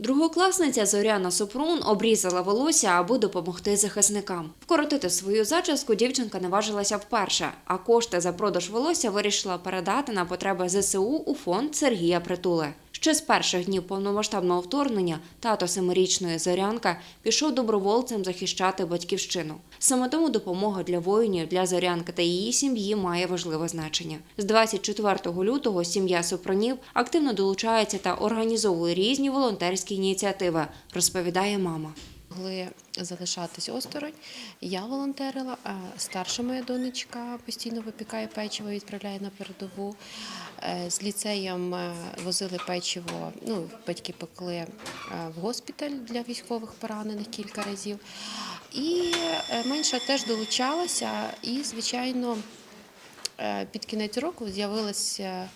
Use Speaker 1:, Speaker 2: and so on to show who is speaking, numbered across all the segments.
Speaker 1: Другокласниця Зоряна Супрун обрізала волосся, аби допомогти захисникам. Вкоротити свою зачіску дівчинка наважилася вперше, а кошти за продаж волосся вирішила передати на потреби ЗСУ у фонд Сергія Притули. Ще з перших днів повномасштабного вторгнення тато семирічної зорянка пішов добровольцем захищати батьківщину. Саме тому допомога для воїнів, для зорянки та її сім'ї має важливе значення. З 24 лютого сім'я Супронів активно долучається та організовує різні волонтерські ініціативи, розповідає мама.
Speaker 2: Могли залишатись осторонь. Я волонтерила, а старша моя донечка постійно випікає печиво відправляє на передову. Е, З ліцеєм е, возили печиво, ну, батьки пекли е, в госпіталь для військових поранених кілька разів. І менша теж долучалася, і, звичайно, під кінець року з'явилася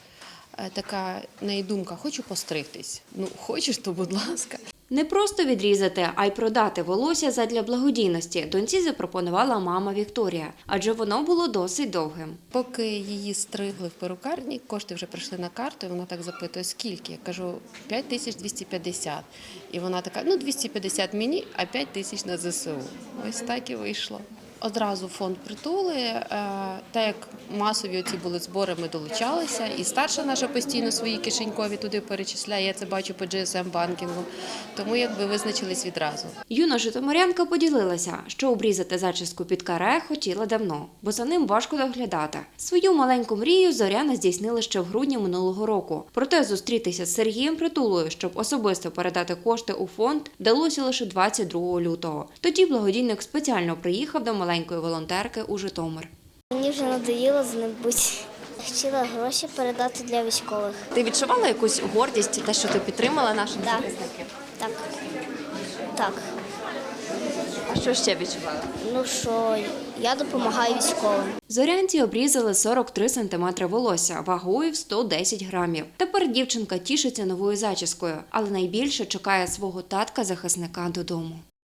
Speaker 2: така неї думка: хочу постригтись. Ну, хочеш, то будь ласка.
Speaker 1: Не просто відрізати, а й продати волосся задля благодійності. Доньці запропонувала мама Вікторія, адже воно було досить довгим.
Speaker 2: Поки її стригли в перукарні, кошти вже прийшли на карту, і вона так запитує, скільки? Я кажу, 5250. І вона така, ну 250 мені, а 5 тисяч на ЗСУ. Ось так і вийшло. Одразу фонд притули, е, так як масові ці були збори, ми долучалися. І старша наша постійно свої кишенькові туди перечисляє. Я це бачу по GSM банкінгу. Тому якби визначились відразу.
Speaker 1: Юна Житомирянка поділилася, що обрізати зачіску під каре хотіла давно, бо за ним важко доглядати. Свою маленьку мрію Зоряна здійснила ще в грудні минулого року. Проте зустрітися з Сергієм Притулою, щоб особисто передати кошти у фонд, вдалося лише 22 лютого. Тоді благодійник спеціально приїхав до маленької волонтерки у Житомир.
Speaker 3: Мені вже надоїло з ним бути. Хотіла гроші передати для військових.
Speaker 4: Ти відчувала якусь гордість, те, що ти підтримала наших захисників?
Speaker 3: Так. Так.
Speaker 4: А що ще відчувала?
Speaker 3: Ну що я допомагаю військовим.
Speaker 1: Зорянці обрізали 43 сантиметри волосся вагою в 110 грамів. Тепер дівчинка тішиться новою зачіскою, але найбільше чекає свого татка захисника додому.